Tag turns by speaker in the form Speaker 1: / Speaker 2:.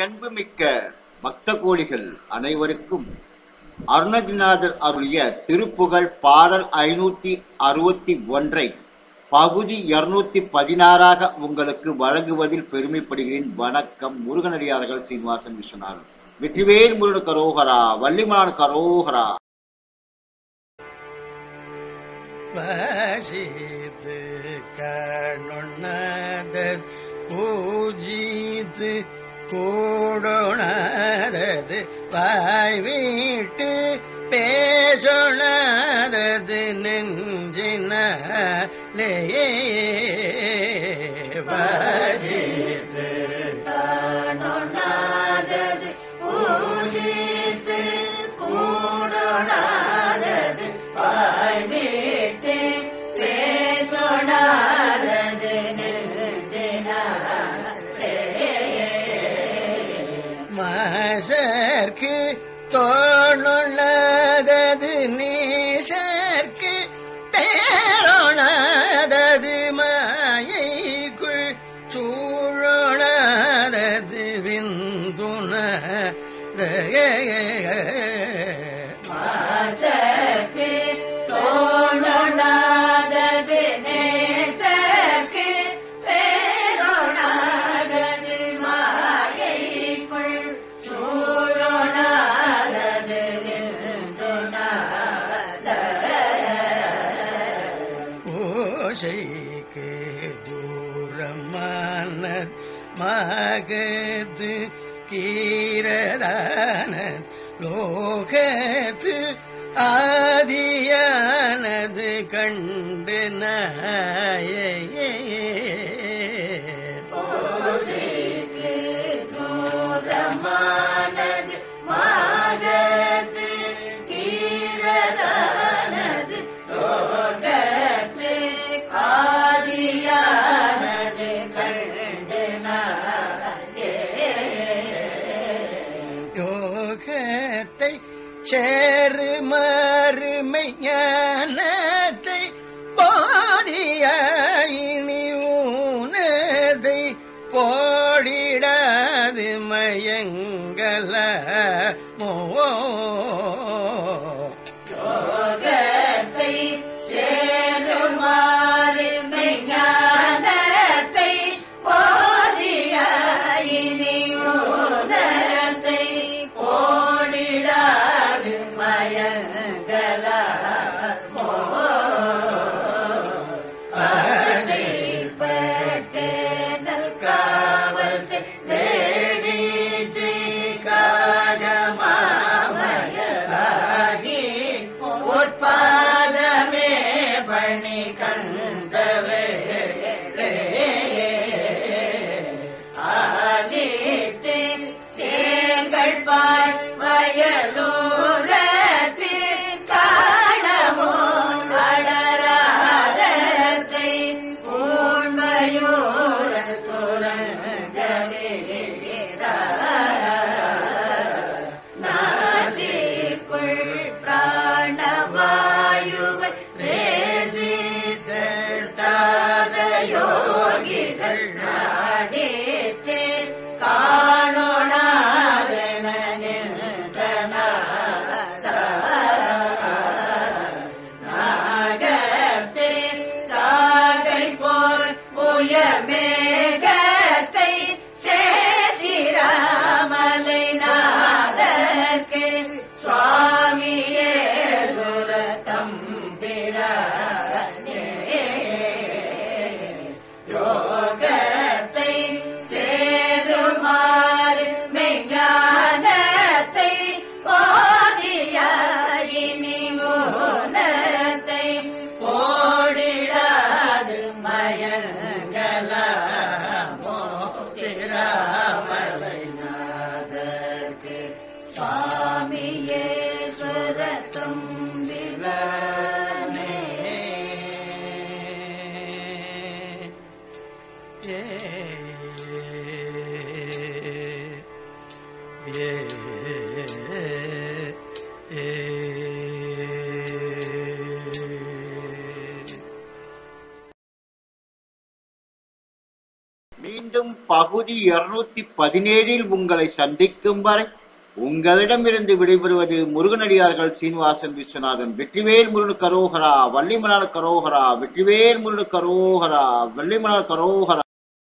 Speaker 1: அன்புமிக்க பக்த கோடிகள் அனைவருக்கும் அருணகிரிநாதர் அருளிய திருப்புகழ் பாடல் ஐநூத்தி அறுபத்தி ஒன்றை பகுதி இருநூத்தி பதினாறாக உங்களுக்கு வழங்குவதில் பெருமைப்படுகிறேன். வணக்கம். முருகனடியார்கள் சீனிவாசன் விஸ்வநாதன். வெற்றிவேல் முருகன் கரோகரா வள்ளிமான் கரோகரா.
Speaker 2: வசித்து பூஜித்து கூடோணதது வாய் வீட்டு பேசொணதது நெஞ்சின வசித்து. மாசர்க்கு தோணுள்ளதது நீசர்க்கு தேரோணதது
Speaker 3: ம
Speaker 2: ஓசைக்கு தூரமான மகது கீரதான லோகத்து ஆதியானது கண் சேரு மறுமை ஞானத்தை போதியினி ஊனதை போடிடாது மயங்கல மோ
Speaker 3: பிராணவாயுவை தேசித்தாத யோகிகள் நாடேற்றே காணோடாத நாகத்தே சாகை போல் உயர்மே
Speaker 1: மீண்டும் பகுதி இருநூத்தி பதினேழில் உங்களை சந்திக்கும் வரை உங்களிடமிருந்து விடைபெறுவது முருகனடியார்கள் சீனிவாசன் விஸ்வநாதன் வெற்றிவேல் முருகனு கரோகரா வள்ளிமலால் கரோகரா வெற்றிவேல் முருகனு கரோகரா வள்ளிமலான கரோகரா.